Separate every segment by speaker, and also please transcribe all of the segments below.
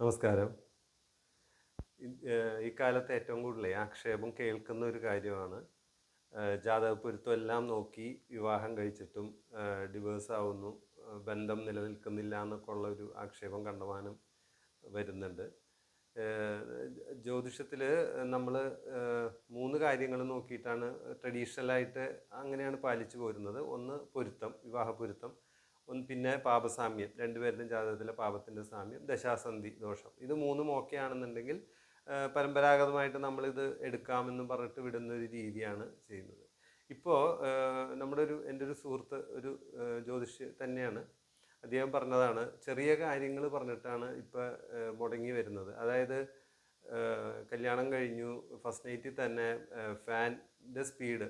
Speaker 1: നമസ്കാരം. ഈ കാലത്ത് ഏറ്റവും കൂടുതൽ ആക്ഷേപം കേൾക്കുന്ന ഒരു കാര്യമാണ് ജാതക പൊരുത്തം എല്ലാം നോക്കി വിവാഹം കഴിച്ചിട്ടും ഡിവേഴ്സ് ആവുന്നു ബന്ധം നിലനിൽക്കുന്നില്ല എന്നൊക്കെ ഉള്ള ഒരു ആക്ഷേപം കണ്ടമാനം വരുന്നുണ്ട്. ജ്യോതിഷത്തിൽ നമ്മൾ മൂന്ന് കാര്യങ്ങൾ നോക്കിയിട്ടാണ് ട്രഡീഷണലായിട്ട് അങ്ങനെയാണ് പാലിച്ചു പോരുന്നത്. ഒന്ന് പൊരുത്തം വിവാഹ പൊരുത്തം. ഒന്ന് പിന്നെ പാപസാമ്യം രണ്ടുപേരുടെയും ജാതകത്തിലെ പാപത്തിന്റെ സാമ്യം ദശാസന്ധി ദോഷം. ഇത് മൂന്നും ഓക്കെ ആണെന്നുണ്ടെങ്കിൽ പരമ്പരാഗതമായിട്ട് നമ്മളിത് എടുക്കാമെന്ന് പറഞ്ഞിട്ട് വിടുന്ന ഒരു രീതിയാണ് ചെയ്യുന്നത്. ഇപ്പോൾ നമ്മുടെ ഒരു എന്റെ ഒരു സുഹൃത്ത് ഒരു ജ്യോതിഷ് തന്നെയാണ്. അദ്ദേഹം പറഞ്ഞതാണ് ചെറിയ കാര്യങ്ങൾ പറഞ്ഞിട്ടാണ് ഇപ്പോൾ മുടങ്ങി വരുന്നത്. അതായത് കല്യാണം കഴിഞ്ഞു ഫസ്റ്റ് നൈറ്റിൽ തന്നെ ഫാനിന്റെ സ്പീഡ്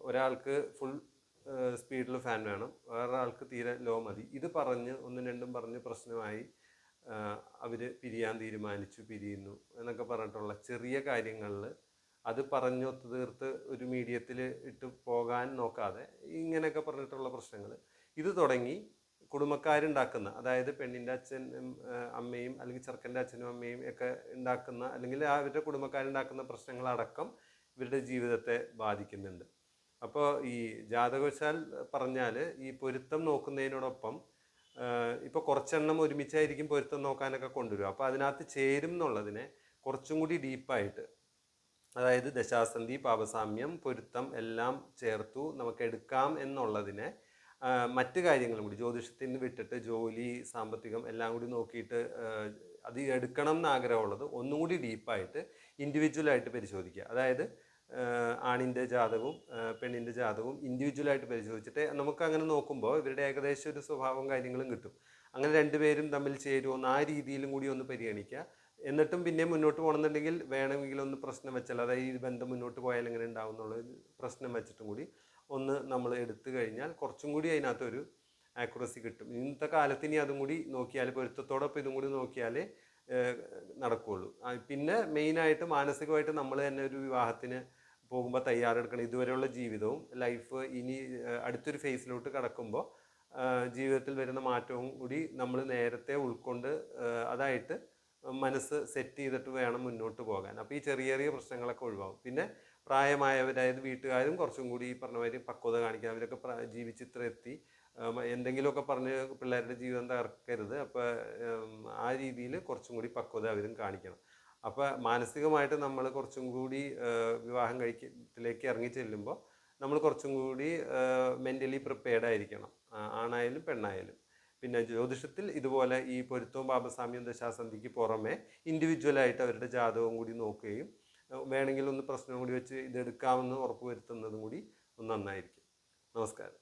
Speaker 1: ഒരാൾക്ക് ഫുൾ സ്പീഡിൽ ഫാൻ വേണം. ആൾക്ക് തീരെ ലോ മതി. ഇത് പറഞ്ഞ് ഒന്നും രണ്ടും പറഞ്ഞ് പ്രശ്നമായി അവർ പിരിയാൻ തീരുമാനിച്ചു പിരിയുന്നു എന്നൊക്കെ പറഞ്ഞിട്ടുള്ള ചെറിയ കാര്യങ്ങളിൽ അത് പറഞ്ഞൊത്ത് തീർത്ത് ഒരു മീഡിയത്തിൽ ഇട്ട് പോകാൻ നോക്കാതെ ഇങ്ങനെയൊക്കെ പറഞ്ഞിട്ടുള്ള പ്രശ്നങ്ങൾ ഇത് തുടങ്ങി കുടുംബക്കാരുണ്ടാക്കുന്ന അതായത് പെണ്ണിന്റെ അച്ഛനും അമ്മയും അല്ലെങ്കിൽ ചെറുക്കന്റെ അച്ഛനും അമ്മയും ഒക്കെ ഉണ്ടാക്കുന്ന അല്ലെങ്കിൽ അവരുടെ കുടുംബക്കാരുണ്ടാക്കുന്ന പ്രശ്നങ്ങളടക്കം ഇവരുടെ ജീവിതത്തെ ബാധിക്കുന്നുണ്ട്. അപ്പോൾ ഈ ജാതകവശാൽ പറഞ്ഞാൽ ഈ പൊരുത്തം നോക്കുന്നതിനോടൊപ്പം ഇപ്പോൾ കുറച്ചെണ്ണം ഒരുമിച്ചായിരിക്കും പൊരുത്തം നോക്കാനൊക്കെ കൊണ്ടുവരും അപ്പോൾ അതിനകത്ത് ചേരും എന്നുള്ളതിനെ കുറച്ചും കൂടി ഡീപ്പായിട്ട് അതായത് ദശാസന്ധി പാപസാമ്യം പൊരുത്തം എല്ലാം ചേർത്തു നമുക്ക് എടുക്കാം എന്നുള്ളതിനെ മറ്റു കാര്യങ്ങളും കൂടി ജ്യോതിഷത്തിൽ നിന്ന് വിട്ടിട്ട് ജോലി സാമ്പത്തികം എല്ലാം കൂടി നോക്കിയിട്ട് അത് എടുക്കണം എന്ന് ആഗ്രഹമുള്ളത് ഒന്നും കൂടി ഡീപ്പായിട്ട് ഇൻഡിവിജ്വലായിട്ട് പരിശോധിക്കുക. അതായത് ആണിന്റെ ജാതകവും പെണ്ണിന്റെ ജാതകവും ഇൻഡിവിജ്വലായിട്ട് പരിശോധിച്ചിട്ട് നമുക്ക് അങ്ങനെ നോക്കുമ്പോൾ ഇവരുടെ ഏകദേശം ഒരു സ്വഭാവം കാര്യങ്ങളും കിട്ടും. അങ്ങനെ രണ്ടുപേരും തമ്മിൽ ചേരുമോ എന്ന് ആ രീതിയിലും കൂടി ഒന്ന് പരിഗണിക്കുക. എന്നിട്ടും പിന്നെ മുന്നോട്ട് പോകണമെന്നുണ്ടെങ്കിൽ വേണമെങ്കിൽ ഒന്ന് പ്രശ്നം വെച്ചാൽ അതായത് ഈ ബന്ധം മുന്നോട്ട് പോയാൽ എങ്ങനെ ഉണ്ടാവും എന്നുള്ള പ്രശ്നം വെച്ചിട്ടും കൂടി ഒന്ന് നമ്മൾ എടുത്തു കഴിഞ്ഞാൽ കുറച്ചും കൂടി അതിനകത്തൊരു ആക്യുറസി കിട്ടും. ഇന്നത്തെ കാലത്ത് ഇനി അതും കൂടി നോക്കിയാൽ പൊരുത്തത്തോടൊപ്പം ഇതും കൂടി നോക്കിയാലേ ആ, പിന്നെ മെയിനായിട്ട് മാനസികമായിട്ട് നമ്മൾ തന്നെ ഒരു വിവാഹത്തിന് പോകുമ്പോൾ തയ്യാറെടുക്കണം. ഇതുവരെയുള്ള ജീവിതവും ലൈഫ് ഇനി അടുത്തൊരു ഫേസിലോട്ട് കടക്കുമ്പോൾ ജീവിതത്തിൽ വരുന്ന മാറ്റവും കൂടി നമ്മൾ നേരത്തെ ഉൾക്കൊണ്ട് അതായിട്ട് മനസ്സ് സെറ്റ് ചെയ്തിട്ട് വേണം മുന്നോട്ട് പോകാൻ. അപ്പോൾ ഈ ചെറിയ ചെറിയ പ്രശ്നങ്ങളൊക്കെ ഒഴിവാകും. പിന്നെ പ്രായമായവരായത് വീട്ടുകാരും കുറച്ചും കൂടി ഈ പറഞ്ഞ മാതിരി പക്വത കാണിക്കാൻ അവരൊക്കെ ജീവിച്ചിത്ര എത്തി. എന്തെങ്കിലുമൊക്കെ പറഞ്ഞ് പിള്ളേരുടെ ജീവിതം തകർക്കരുത്. അപ്പോൾ ആ രീതിയിൽ കുറച്ചും കൂടി പക്വത അവരും കാണിക്കണം. അപ്പോൾ മാനസികമായിട്ട് നമ്മൾ കുറച്ചും കൂടി വിവാഹം കഴിക്കത്തിലേക്ക് ഇറങ്ങി ചെല്ലുമ്പോൾ നമ്മൾ കുറച്ചും കൂടി മെന്റലി പ്രിപ്പയർഡ് ആയിരിക്കണം. ആണായാലും പെണ്ണായാലും. പിന്നെ ജ്യോതിഷത്തിൽ ഇതുപോലെ ഈ പൊരുത്തവും പാപസാമ്യം ദശാസന്ധിക്ക് പുറമെ ഇൻഡിവിജ്വലായിട്ട് അവരുടെ ജാതകവും കൂടി നോക്കുകയും വേണമെങ്കിൽ ഒന്ന് പ്രശ്നം കൂടി വെച്ച് ഇതെടുക്കാമെന്ന് ഉറപ്പുവരുത്തുന്നതും കൂടി ഒന്ന് നന്നായിരിക്കും. നമസ്കാരം.